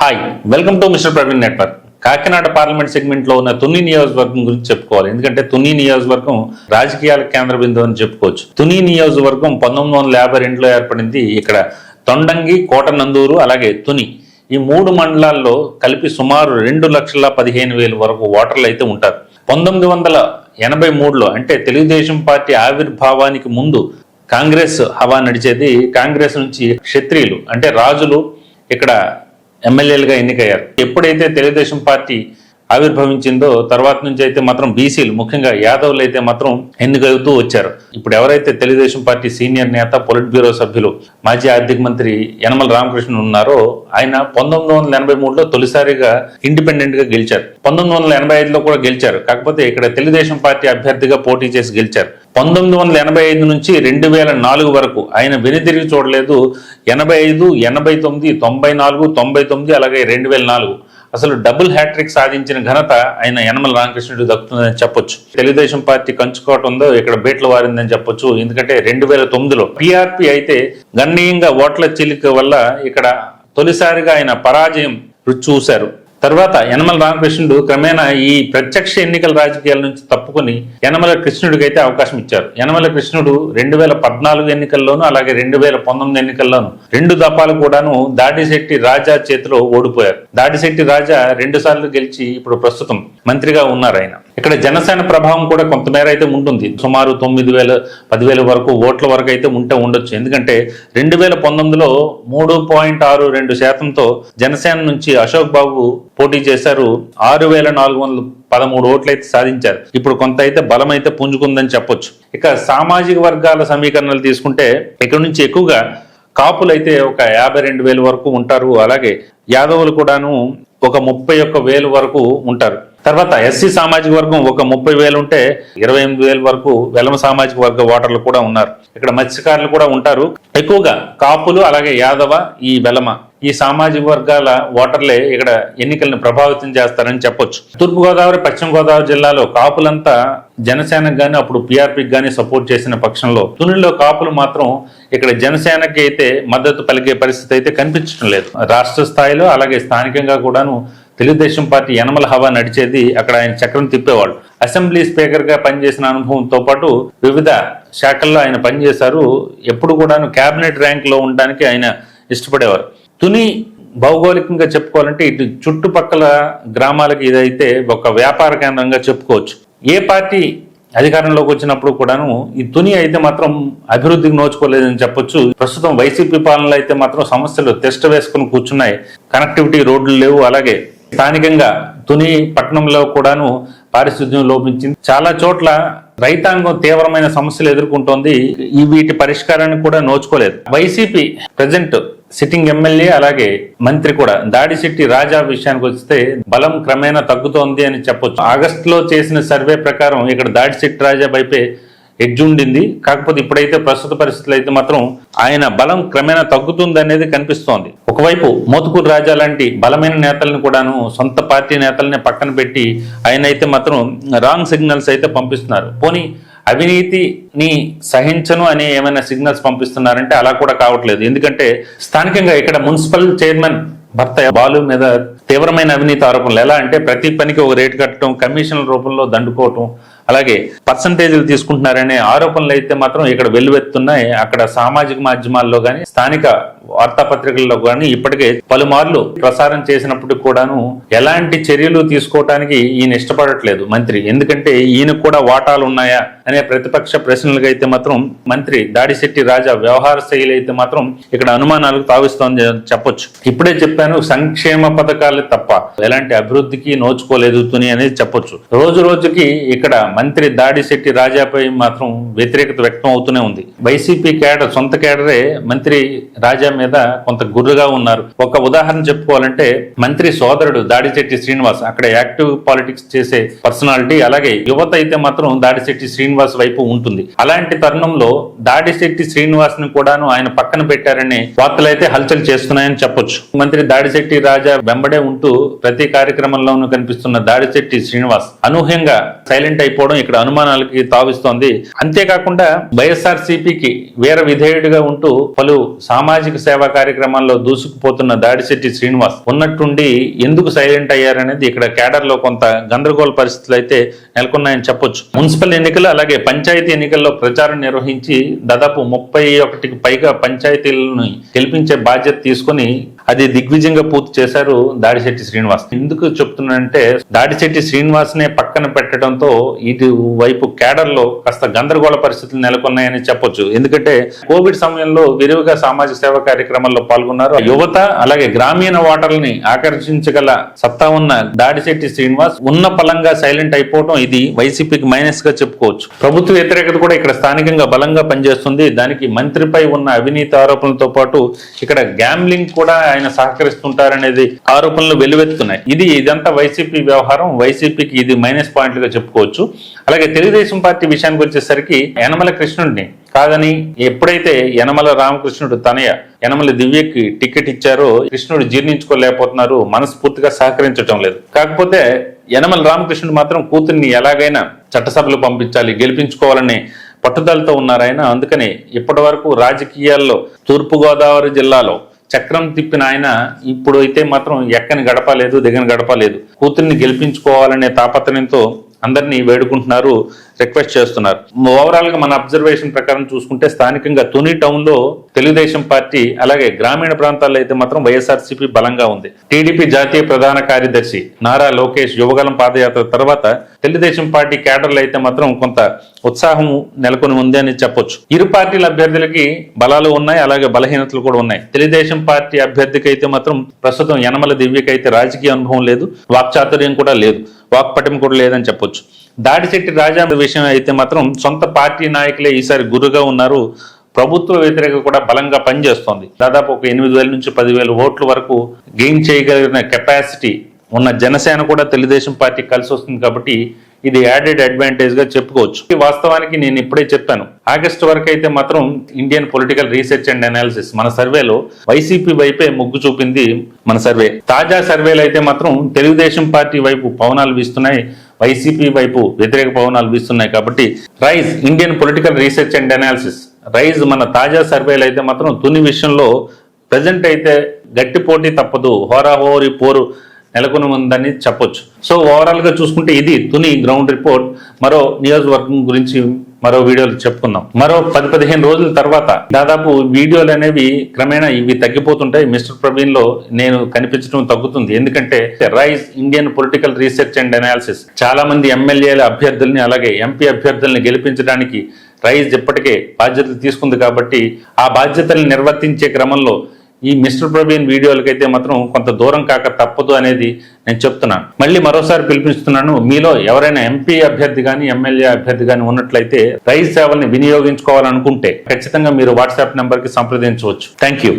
Hi welcome to mister Praveen network Kakinada parliament సెగ్మెంట్లో ఉన్న తుని నియోజకవర్గం గురించి చెప్పుకోవాలి. ఎందుకంటే తుని నియోజకవర్గం రాజకీయాల కేంద్ర బిందువు అని చెప్పుకోవచ్చు. తుని నియోజకవర్గం పంతొమ్మిది వందల యాభై రెండులో ఏర్పడింది ఇక్కడ తొండంగి కోటనందూరు అలాగే తుని. ఈ మూడు మండలాల్లో కలిపి సుమారు రెండు లక్షల పదిహేను వేల వరకు ఓటర్లు అయితే ఉంటారు. పంతొమ్మిది వందల ఎనభై మూడులో అంటే తెలుగుదేశం పార్టీ ఆవిర్భావానికి ముందు కాంగ్రెస్ హవా నడిచేది. కాంగ్రెస్ నుంచి క్షత్రియులు అంటే రాజులు ఇక్కడ ఎమ్మెల్యేలుగా ఎన్నికయ్యారు. ఎప్పుడైతే తెలుగుదేశం పార్టీ ఆవిర్భవించిందో తర్వాత నుంచి అయితే మాత్రం బీసీలు ముఖ్యంగా యాదవులు అయితే మాత్రం ఎన్నికవుతూ వచ్చారు. ఇప్పుడు ఎవరైతే తెలుగుదేశం పార్టీ సీనియర్ నేత పొలిట్ బ్యూరో సభ్యులు మాజీ ఆర్థిక మంత్రి యనమల రామకృష్ణ ఉన్నారో ఆయన పంతొమ్మిది వందల ఎనభై మూడులో తొలిసారిగా ఇండిపెండెంట్గా గెలిచారు. పంతొమ్మిది వందల ఎనభై ఐదులో కూడా గెలిచారు. కాకపోతే ఇక్కడ తెలుగుదేశం పార్టీ అభ్యర్థిగా పోటీ చేసి గెలిచారు. పంతొమ్మిది వందల ఎనభై ఐదు నుంచి రెండు వేల నాలుగు వరకు ఆయన వెనుదిరిగి చూడలేదు. ఎనభై ఐదు ఎనభై తొమ్మిది తొంభై నాలుగు తొంభై తొమ్మిది అలాగే రెండు వేల నాలుగు. అసలు డబుల్ హ్యాట్రిక్ సాధించిన ఘనత ఆయన యనమల రామకృష్ణుడు దక్కుతుందని చెప్పొచ్చు. తెలుగుదేశం పార్టీ కంచుకోవటం ఉందో ఇక్కడ బేట్లు వారిందని చెప్పొచ్చు. ఎందుకంటే రెండు వేల తొమ్మిదిలో పిఆర్పి అయితే గణనీయంగా ఓట్ల చిలిక వల్ల ఇక్కడ తొలిసారిగా ఆయన పరాజయం రుచి చూశారు. తర్వాత యనమల రామకృష్ణుడు క్రమేణా ఈ ప్రత్యక్ష ఎన్నికల రాజకీయాల నుంచి తప్పుకుని యనమల కృష్ణుడికైతే అవకాశం ఇచ్చారు. యనమల కృష్ణుడు రెండు వేల పద్నాలుగు ఎన్నికల్లోనూ అలాగే రెండు వేల పంతొమ్మిది ఎన్నికల్లోనూ రెండు దఫాలు కూడాను దాడిశెట్టి రాజా చేతిలో ఓడిపోయారు. దాడిశెట్టి రాజా రెండు సార్లు గెలిచి ఇప్పుడు ప్రస్తుతం మంత్రిగా ఉన్నారు ఆయన ఇక్కడ జనసేన ప్రభావం కూడా కొంతమేర అయితే ఉంటుంది సుమారు తొమ్మిది వేల పదివేల వరకు ఓట్ల వరకు అయితే ఉంటే ఉండొచ్చు. ఎందుకంటే రెండు వేల పంతొమ్మిదిలో మూడు పాయింట్ ఆరు రెండు శాతంతో జనసేన నుంచి అశోక్ బాబు పోటీ చేశారు. ఆరు వేల నాలుగు వందల పదమూడు ఓట్లు అయితే సాధించారు. ఇప్పుడు కొంత అయితే బలం అయితే పుంజుకుందని చెప్పొచ్చు. ఇక సామాజిక వర్గాల సమీకరణలు తీసుకుంటే ఇక్కడ నుంచి ఎక్కువగా కాపులు అయితే ఒక యాభై రెండు వేల వరకు ఉంటారు. అలాగే యాదవులు కూడాను ఒక ముప్పై ఒక్క వేలు వరకు ఉంటారు. తర్వాత ఎస్సీ సామాజిక వర్గం ఒక ముప్పై వేలు ఉంటే ఇరవై ఎనిమిది వేల వరకు వెలమ సామాజిక వర్గ ఓటర్లు కూడా ఉన్నారు. ఇక్కడ మత్స్యకారులు కూడా ఉంటారు. ఎక్కువగా కాపులు అలాగే యాదవ ఈ వెలమ ఈ సామాజిక వర్గాల ఓటర్లే ఇక్కడ ఎన్నికలను ప్రభావితం చేస్తారని చెప్పొచ్చు. తూర్పు గోదావరి పశ్చిమ గోదావరి జిల్లాలో కాపులంతా జనసేనకు గాని అప్పుడు పీఆర్పీకి గాని సపోర్ట్ చేసిన పక్షంలో తునిలో కాపులు మాత్రం ఇక్కడ జనసేనకి అయితే మద్దతు పలికే పరిస్థితి అయితే కనిపించడం లేదు. రాష్ట్ర స్థాయిలో అలాగే స్థానికంగా కూడాను తెలుగుదేశం పార్టీ యనమల హవా నడిచేది అక్కడ ఆయన చక్రం తిప్పేవాళ్ళు. అసెంబ్లీ స్పీకర్గా పనిచేసిన అనుభవంతో పాటు వివిధ శాఖల్లో ఆయన పనిచేశారు. ఎప్పుడు కూడాను క్యాబినెట్ ర్యాంక్లో ఉండడానికి ఆయన ఇష్టపడేవారు. తుని భౌగోళికంగా చెప్పుకోవాలంటే ఇటు చుట్టుపక్కల గ్రామాలకి ఇదైతే ఒక వ్యాపార కేంద్రంగా చెప్పుకోవచ్చు. ఏ పార్టీ అధికారంలోకి వచ్చినప్పుడు కూడాను ఈ తుని అయితే మాత్రం అభివృద్ధికి నోచుకోలేదని చెప్పొచ్చు. ప్రస్తుతం వైసీపీ పాలనలో అయితే మాత్రం సమస్యలు తెష్ట వేసుకుని కూర్చున్నాయి. కనెక్టివిటీ రోడ్లు లేవు. అలాగే స్థానికంగా తుని పట్టణంలో కూడాను పారిశుద్ధ్యం లోపించింది. చాలా చోట్ల రైతాంగం తీవ్రమైన సమస్యలు ఎదుర్కొంటోంది. ఈ వీటి పరిష్కారాన్ని కూడా నోచుకోలేదు. వైసీపీ ప్రజెంట్ సిట్టింగ్ ఎమ్మెల్యే అలాగే మంత్రి కూడా దాడిశెట్టి రాజా విషయానికి వస్తే బలం క్రమేణా తగ్గుతోంది అని చెప్పొచ్చు. ఆగస్టులో చేసిన సర్వే ప్రకారం ఇక్కడ దాడిశెట్టి రాజా వైపే ఎడ్జ్ ఉండింది. కాకపోతే ఇప్పుడైతే ప్రస్తుత పరిస్థితులు అయితే మాత్రం ఆయన బలం క్రమేణా తగ్గుతుంది అనేది కనిపిస్తోంది. ఒకవైపు మోతుకూరు రాజా లాంటి బలమైన నేతలను కూడాను సొంత పార్టీ నేతల్ని పక్కన పెట్టి ఆయన అయితే మాత్రం రాంగ్ సిగ్నల్స్ అయితే పంపిస్తున్నారు. పోనీ అవినీతిని సహించను అనే ఏమైనా సిగ్నల్స్ పంపిస్తున్నారంటే అలా కూడా కావట్లేదు. ఎందుకంటే స్థానికంగా ఇక్కడ మున్సిపల్ చైర్మన్ భర్త బాలు మీద తీవ్రమైన అవినీతి ఆరోపణలు. ఎలా అంటే ప్రతి పనికి ఒక రేటు కట్టడం కమిషన్ల రూపంలో దండుకోవటం అలాగే పర్సంటేజ్లు తీసుకుంటున్నారనే ఆరోపణలు అయితే మాత్రం ఇక్కడ వెల్లువెత్తున్నాయి. అక్కడ సామాజిక మాధ్యమాల్లో కానీ స్థానిక వార్తాపత్రికల్లో కానీ ఇప్పటికే పలుమార్లు ప్రసారం చేసినప్పటికి కూడాను ఎలాంటి చర్యలు తీసుకోవటానికి ఈయన ఇష్టపడట్లేదు మంత్రి. ఎందుకంటే ఈయన కూడా వాటాలు ఉన్నాయా అనే ప్రతిపక్ష ప్రశ్నలకు అయితే మాత్రం మంత్రి దాడిశెట్టి రాజా వ్యవహార శైలి అయితే మాత్రం ఇక్కడ అనుమానాలకు తావిస్తోంది చెప్పొచ్చు. ఇప్పుడే చెప్పాను సంక్షేమ పథకాలు తప్ప ఎలాంటి అభివృద్ధికి నోచుకోలేదు తుని అనేది చెప్పొచ్చు. రోజు రోజుకి ఇక్కడ మంత్రి దాడిశెట్టి రాజాపై మాత్రం వ్యతిరేకత వ్యక్తం అవుతూనే ఉంది. వైసీపీ కేడర్ సొంత కేడరే మంత్రి రాజా మీద కొంత గుర్రుగా ఉన్నారు. ఒక ఉదాహరణ చెప్పుకోవాలంటే మంత్రి సోదరుడు దాడిశెట్టి శ్రీనివాస్ అక్కడ యాక్టివ్ పాలిటిక్స్ చేసే పర్సనాలిటీ అలాగే యువత అయితే మాత్రం దాడిశెట్టి శ్రీనివాస్ వైపు ఉంటుంది. అలాంటి తరుణంలో దాడిశెట్టి శ్రీనివాస్ని కూడాను ఆయన పక్కన పెట్టారని వార్తలు అయితే హల్చల్ చేస్తున్నాయని చెప్పొచ్చు. మంత్రి దాడిశెట్టి రాజా వెంబడే ఉంటూ ప్రతి కార్యక్రమంలోనూ కనిపిస్తున్న దాడిశెట్టి శ్రీనివాస్ అనూహ్యంగా సైలెంట్ అయిపోవడం లేకపోవడం ఇక్కడ అనుమానాలకి తావిస్తోంది. అంతేకాకుండా వైఎస్ఆర్ సిపికి వీర విధేయుడిగా ఉంటూ పలు సామాజిక సేవా కార్యక్రమాల్లో దూసుకుపోతున్న దాడిశెట్టి శ్రీనివాస్ ఉన్నట్టుండి ఎందుకు సైలెంట్ అయ్యారనేది ఇక్కడ కేడర్లో కొంత గందరగోళ పరిస్థితులు అయితే నెలకొన్నాయని చెప్పొచ్చు. మున్సిపల్ ఎన్నికలు అలాగే పంచాయతీ ఎన్నికల్లో ప్రచారం నిర్వహించి దాదాపు ముప్పై ఒకటికి పైగా పంచాయతీలను గెలిపించే బాధ్యత తీసుకొని అది దిగ్విజయంగా పూర్తి చేశారు దాడిశెట్టి శ్రీనివాస్. ఎందుకు చెప్తున్నానంటే దాడిశెట్టి శ్రీనివాస్ నే పక్కన పెట్టడంతో ఇటు వైపు కేడర్లో కాస్త గందరగోళ పరిస్థితులు నెలకొన్నాయని చెప్పొచ్చు. ఎందుకంటే కోవిడ్ సమయంలో విరివిగా సామాజిక సేవ కార్యక్రమాల్లో పాల్గొన్నారు. యువత అలాగే గ్రామీణ ఓటర్లని ఆకర్షించగల సత్తా ఉన్న దాడిశెట్టి శ్రీనివాస్ ఉన్న పలంగా సైలెంట్ అయిపోవడం ఇది వైసీపీకి మైనస్గా చెప్పుకోవచ్చు. ప్రభుత్వ వ్యతిరేకత కూడా ఇక్కడ స్థానికంగా బలంగా పనిచేస్తుంది. దానికి మంత్రిపై ఉన్న అవినీతి ఆరోపణలతో పాటు ఇక్కడ గ్యాంబ్లింగ్ కూడా ఆయన సహకరిస్తుంటారనేది ఆరోపణలు వెలువెత్తుతున్నాయి ఇది ఇదంతా వైసీపీ వ్యవహారం. వైసీపీకి ఇది మైనస్ పాయింట్లుగా చెప్పుకోవచ్చు. అలాగే తెలుగుదేశం పార్టీ విషయానికి వచ్చేసరికి యనమల కృష్ణుడిని కాదని ఎప్పుడైతే యనమల రామకృష్ణుడు తనయ యనమల దివ్యకి టికెట్ ఇచ్చారో కృష్ణుడు జీర్ణించుకోలేకపోతున్నారు. మనస్ఫూర్తిగా సహకరించటం లేదు. కాకపోతే యనమల రామకృష్ణుడు మాత్రం కూతుర్ని ఎలాగైనా చట్టసభలు పంపించాలి గెలిపించుకోవాలని పట్టుదలతో ఉన్నారు ఆయన అందుకని ఇప్పటి వరకు రాజకీయాల్లో తూర్పుగోదావరి జిల్లాలో చక్రం తిప్పిన ఆయన ఇప్పుడు అయితే మాత్రం ఎక్కని గడపలేదు దిగని గడపలేదు కూతుర్ని గెలిపించుకోవాలనే తాపత్రయంతో అందరినీ వేడుకుంటున్నారు రిక్వెస్ట్ చేస్తున్నారు. ఓవరాల్గా మన అబ్జర్వేషన్ ప్రకారం చూసుకుంటే స్థానికంగా తుని టౌన్లో తెలుగుదేశం పార్టీ అలాగే గ్రామీణ ప్రాంతాల్లో అయితే మాత్రం వైఎస్ఆర్సీపీ బలంగా ఉంది. టీడీపీ జాతీయ ప్రధాన కార్యదర్శి నారా లోకేష్ యువగలం పాదయాత్ర తర్వాత తెలుగుదేశం పార్టీ కేడర్లు అయితే మాత్రం కొంత ఉత్సాహం నెలకొని ఉంది అని చెప్పొచ్చు. ఇరు పార్టీల అభ్యర్థులకి బలాలు ఉన్నాయి అలాగే బలహీనతలు కూడా ఉన్నాయి. తెలుగుదేశం పార్టీ అభ్యర్థికి అయితే మాత్రం ప్రస్తుతం యనమల దివ్యకైతే రాజకీయ అనుభవం లేదు వాక్చాతుర్యం కూడా లేదు వాక్పటం కూడా లేదని చెప్పొచ్చు. దాడిశెట్టి రాజా విషయం అయితే మాత్రం సొంత పార్టీ నాయకులే ఈసారి గురుగా ఉన్నారు. ప్రభుత్వ వ్యతిరేక కూడా బలంగా పనిచేస్తోంది. దాదాపు ఒక ఎనిమిది వేల నుంచి పదివేల ఓట్ల వరకు గెయిన్ చేయగలిగిన కెపాసిటీ ఉన్న జనసేన కూడా తెలుగుదేశం పార్టీ కలిసి వస్తుంది కాబట్టి ఇది యాడెడ్ అడ్వాంటేజ్గా చెప్పుకోవచ్చు వాస్తవానికి నేను ఇప్పుడే చెప్పాను ఆగస్ట్ వరకు అయితే మాత్రం Indian political research and analysis మన సర్వేలో వైసీపీ వైపే మొగ్గు చూపింది మన సర్వే. తాజా సర్వేలు అయితే మాత్రం తెలుగుదేశం పార్టీ వైపు పవనాలు వీస్తున్నాయి. వైసీపీ వైపు వ్యతిరేక పవనాలు వీస్తున్నాయి కాబట్టి rise Indian political research and analysis. Rise మన తాజా సర్వేలు అయితే మాత్రం తుని విషయంలో ప్రజెంట్ అయితే గట్టి పోటీ తప్పదు హోరాహోరీ పోరు నెలకొని ఉందని చెప్పొచ్చు. సో ఓవరాల్గా చూసుకుంటే ఇది తుని గ్రౌండ్ రిపోర్ట్. మరో నియోజకవర్గం గురించి మరో వీడియోలు చెప్పుకుందాం. మరో పది పదిహేను రోజుల తర్వాత దాదాపు వీడియోలు అనేవి క్రమేణా ఇవి తగ్గిపోతుంటాయి. మిస్టర్ ప్రవీణ్లో నేను కనిపించడం తగ్గుతుంది. ఎందుకంటే rise Indian political research and analysis. చాలా మంది ఎమ్మెల్యేల అభ్యర్థుల్ని అలాగే ఎంపీ అభ్యర్థుల్ని గెలిపించడానికి రైజ్ ఇప్పటికే బాధ్యతలు తీసుకుంది కాబట్టి ఆ బాధ్యతల్ని నిర్వర్తించే క్రమంలో ఈ మిస్టర్ ప్రవీణ్ వీడియోలకైతే మాత్రం కొంత దూరం కాక తప్పదు అనేది నేను చెప్తున్నాను. మళ్ళీ మరోసారి పిలిపిస్తున్నాను మీలో ఎవరైనా ఎంపీ అభ్యర్థి కానీ ఎమ్మెల్యే అభ్యర్థి కానీ ఉన్నట్లయితే రైస్ సేవల్ని వినియోగించుకోవాలనుకుంటే ఖచ్చితంగా మీరు వాట్సాప్ నెంబర్కి సంప్రదించవచ్చు. Thank you.